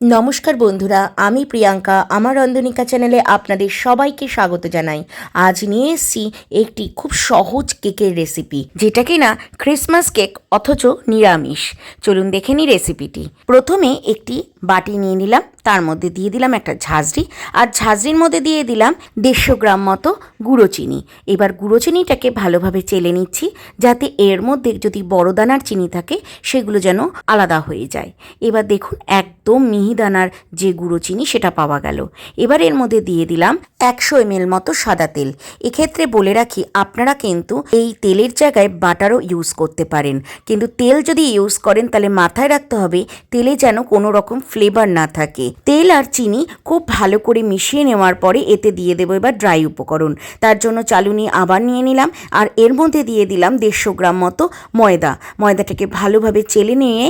নমস্কার বন্ধুরা, আমি প্রিয়াঙ্কা। আমার রন্ধনিকা চ্যানেলে আপনাদের সবাইকে স্বাগত জানাই। আজ নিয়ে এসছি একটি খুব সহজ কেকের রেসিপি, যেটা কিনা ক্রিসমাস কেক অথচ নিরামিষ। চলুন দেখে নিই রেসিপিটি। প্রথমে একটি বাটি নিয়ে নিলাম, তার মধ্যে দিয়ে দিলাম একটা ঝাঁঝরি, আর ঝাঁঝরির মধ্যে দিয়ে দিলাম দেড়শো গ্রাম মতো গুঁড়ো চিনি। এবার গুঁড়ো চিনিটাকে ভালোভাবে চেলে নিচ্ছি, যাতে এর মধ্যে যদি বড় দানার চিনি থাকে, সেগুলো যেন আলাদা হয়ে যায়। এবার দেখুন, একদম মিহিদানার যে গুঁড়ো চিনি, সেটা পাওয়া গেল। এবার এর মধ্যে দিয়ে দিলাম একশো এমএল মতো সাদা তেল। এক্ষেত্রে বলে রাখি, আপনারা কিন্তু এই তেলের জায়গায় বাটারও ইউজ করতে পারেন। কিন্তু তেল যদি ইউজ করেন, তাহলে মাথায় রাখতে হবে, তেলে যেন কোনো রকম ফ্লেভার না থাকে। তেল আর চিনি খুব ভালো করে মিশিয়ে নেওয়ার পরে এতে দিয়ে দেবো এবার ড্রাই উপকরণ। তার জন্য চালুনি আবার নিয়ে নিলাম আর এর মধ্যে দিয়ে দিলাম দেড়শো গ্রাম মতো ময়দা। ময়দাটাকে ভালোভাবে চেলে নিয়ে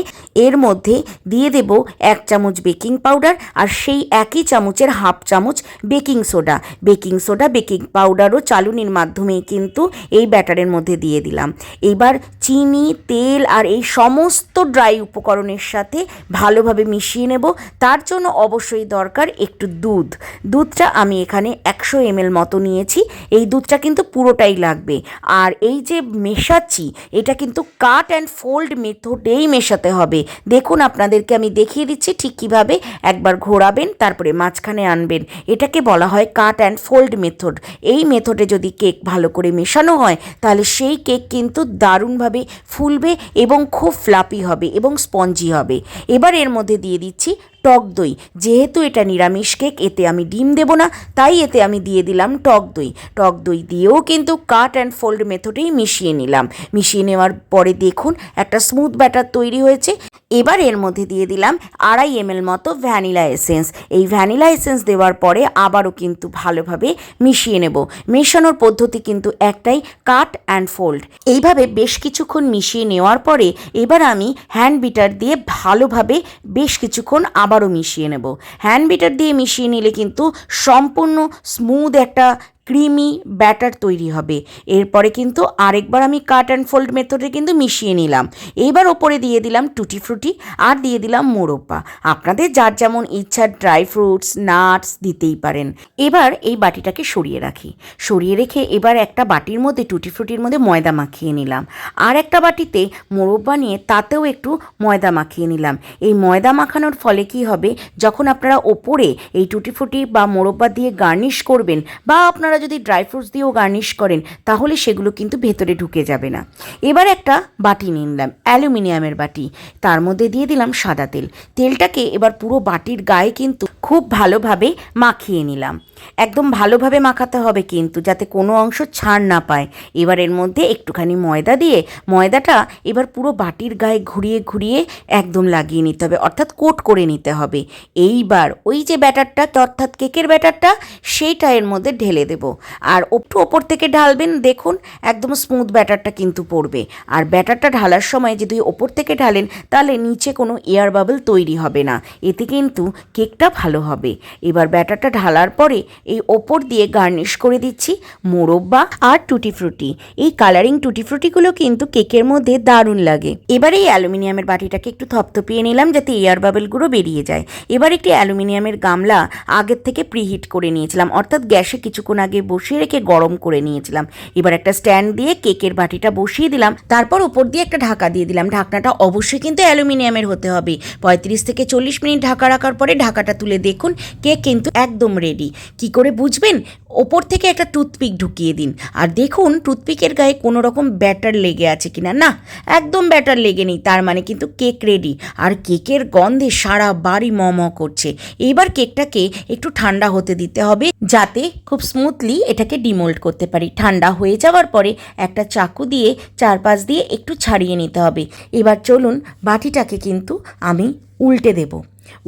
এর মধ্যে দিয়ে দেব এক চামচ বেকিং পাউডার আর সেই একই চামচের হাফ চামচ baking soda. Baking soda, baking পাউডারও চালুনির মাধ্যমেই কিন্তু এই ব্যাটারের মধ্যে দিয়ে দিলাম। এবার চিনি, তেল আর এই সমস্ত ড্রাই উপকরণের সাথে ভালোভাবে মিশিয়ে নেব। তার জন্য অবশ্যই দরকার একটু দুধ। দুধটা আমি এখানে একশো এমএল মতো নিয়েছি। এই দুধটা কিন্তু পুরোটাই লাগবে। আর এই যে মেশাচ্ছি, এটা কিন্তু কাট অ্যান্ড ফোল্ড মেথডেই মেশাতে হবে। দেখুন, আপনাদেরকে আমি দেখিয়ে দিচ্ছি ঠিক কীভাবে। একবার ঘোরাবেন, তারপরে মাঝখানে আনবেন। এটাকে বলা হয় কাট অ্যান্ড ফোল্ড মেথড। এই মেথডে যদি কেক ভালো করে মেশানো হয়, তাহলে সেই কেক কিন্তু দারুণভাবে ফুলবে এবং খুব ফ্লাপি হবে এবং স্পঞ্জি হবে। এবার এর মধ্যে দিয়ে দিচ্ছি 七。টক দই। যেহেতু এটা নিরামিষ কেক, এতে আমি ডিম দেবো না, তাই এতে আমি দিয়ে দিলাম টক দই। টক দই দিয়েও কিন্তু কাট অ্যান্ড ফোল্ড মেথডেই মিশিয়ে নিলাম। মিশিয়ে নেওয়ার পরে দেখুন, একটা স্মুথ ব্যাটার তৈরি হয়েছে। এবার এর মধ্যে দিয়ে দিলাম আড়াই এমএল মতো ভ্যানিলা এসেন্স। এই ভ্যানিলা এসেন্স দেওয়ার পরে আবারও কিন্তু ভালোভাবে মিশিয়ে নেব। মেশানোর পদ্ধতি কিন্তু একটাই, কাট অ্যান্ড ফোল্ড। এইভাবে বেশ কিছুক্ষণ মিশিয়ে নেওয়ার পরে এবার আমি হ্যান্ড বিটার দিয়ে ভালোভাবে বেশ কিছুক্ষণ আবারও মিশিয়ে নেব। হ্যান্ড বিটার দিয়ে মিশিয়ে নিলে কিন্তু সম্পূর্ণ স্মুদ একটা ক্রিমি ব্যাটার তৈরি হবে। এরপরে কিন্তু আরেকবার আমি কাট অ্যান্ড ফোল্ড মেথডে কিন্তু মিশিয়ে নিলাম। এবার ওপরে দিয়ে দিলাম টুটি ফ্রুটি আর দিয়ে দিলাম মোরব্বা। আপনাদের যার যেমন ইচ্ছা ড্রাই ফ্রুটস, নাটস দিতেই পারেন। এবার এই বাটিটাকে সরিয়ে রাখি। সরিয়ে রেখে এবার একটা বাটির মধ্যে, টুটি ফ্রুটির মধ্যে ময়দা মাখিয়ে নিলাম। আর একটা বাটিতে মোরব্বা নিয়ে তাতেও একটু ময়দা মাখিয়ে নিলাম। এই ময়দা মাখানোর ফলে কি হবে? যখন আপনারা ওপরে এই টুটি ফ্রুটি বা মোরব্বা দিয়ে গার্নিশ করবেন বা আপনারা যদি ড্রাই ফ্রুটস দিয়েও গার্নিশ করেন, তাহলে সেগুলো কিন্তু ভেতরে ঢুকে যাবে না। এবার একটা বাটি নিলাম, অ্যালুমিনিয়ামের বাটি। তার মধ্যে দিয়ে দিলাম সাদা তেল। তেলটাকে এবার পুরো বাটির গায়ে কিন্তু খুব ভালোভাবে মাখিয়ে নিলাম। একদম ভালোভাবে মাখাতে হবে কিন্তু, যাতে কোনো অংশ ছাড় না পায়। এবার এর মধ্যে একটুখানি ময়দা দিয়ে, ময়দাটা এবার পুরো বাটির গায়ে ঘুরিয়ে ঘুরিয়ে একদম লাগিয়ে নিতে হবে, অর্থাৎ কোট করে নিতে হবে। এইবার ওই যে ব্যাটারটা, অর্থাৎ কেকের ব্যাটারটা, সেইটা এর মধ্যে ঢেলে দেব। আর একটু ওপর থেকে ঢালবেন, দেখুন, একদম স্মুথ ব্যাটারটা কিন্তু পড়বে। আর ব্যাটারটা ঢালার সময় যদি ওপর থেকে ঢালেন, তাহলে নিচে কোনো এয়ার বাবল তৈরি হবে না। এতে কিন্তু কেকটা ভালো হবে। এবার ব্যাটারটা ঢালার পরে এই ওপর দিয়ে গার্নিশ করে দিচ্ছি মোরব্বা আর টুটি ফ্রুটি। এই কালারিং টুটি ফ্রুটিগুলো কিন্তু কেকের মধ্যে দারুণ লাগে। এবার এই অ্যালুমিনিয়ামের বাটিটাকে একটু থপথপিয়ে নিলাম যাতে এয়ার বাবেলগুলো বেরিয়ে যায়। এবার একটি অ্যালুমিনিয়ামের গামলা আগের থেকে প্রিহিট করে নিয়েছিলাম। অর্থাৎ গ্যাসে কিছুক্ষণ আগে বসিয়ে রেখে গরম করে নিয়েছিলাম। এবার একটা স্ট্যান্ড দিয়ে কেকের বাটিটা বসিয়ে দিলাম। তারপর উপর দিয়ে একটা ঢাকা দিয়ে দিলাম। ঢাকনাটা অবশ্যই কিন্তু অ্যালুমিনিয়ামের হতে হবে। পঁয়ত্রিশ থেকে চল্লিশ মিনিট ঢাকা রাখার পরে ঢাকাটা তুলে দেখুন, কেক কিন্তু একদম রেডি কি করে বুঝবেন? ওপর থেকে একটা টুথপিক ঢুকিয়ে দিন। আর দেখুন, টুথপিকের গায়ে কোনো রকম ব্যাটার লেগে আছে কিনা। না, একদম ব্যাটার লেগে নেই। তার মানে কিন্তু কেক রেডি আর কেকের গন্ধে সারা বাড়ি ম করছে। এইবার কেকটাকে একটু ঠান্ডা হতে দিতে হবে, যাতে খুব স্মুথলি এটাকে ডিমোল্ড করতে পারি। ঠান্ডা হয়ে যাওয়ার পরে একটা চাকু দিয়ে চারপাশ দিয়ে একটু ছাড়িয়ে নিতে হবে। এবার চলুন বাটিটাকে কিন্তু আমি উল্টে দেব।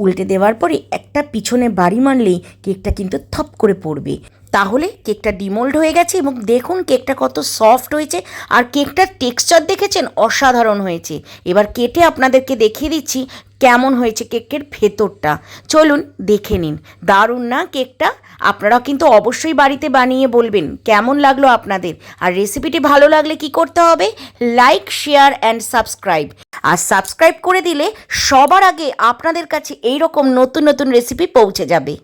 উল্টে দেওয়ার পরে একটা পিছনে বাড়ি মারলেই কেকটা কিন্তু থপ করে পড়বে। তাহলে কেকটা ডিমোল্ড হয়ে গেছে এবং দেখুন কেকটা কত সফট হয়েছে আর কেকটার টেক্সচার দেখেছেন অসাধারণ হয়েছে। এবার কেটে আপনাদেরকে দেখিয়ে দিচ্ছি কেমন হয়েছে কেকের ভেতরটা। চলুন দেখে নিন। দারুণ না কেকটা? আপনারা কিন্তু অবশ্যই বাড়িতে বানিয়ে বলবেন কেমন লাগল আপনাদের। আর রেসিপিটি ভালো লাগলে কি করতে হবে? Like, share and subscribe. R subscribe করে দিলে সবার আগে আপনাদের কাছে এই রকম নতুন নতুন রেসিপি পৌঁছে যাবে।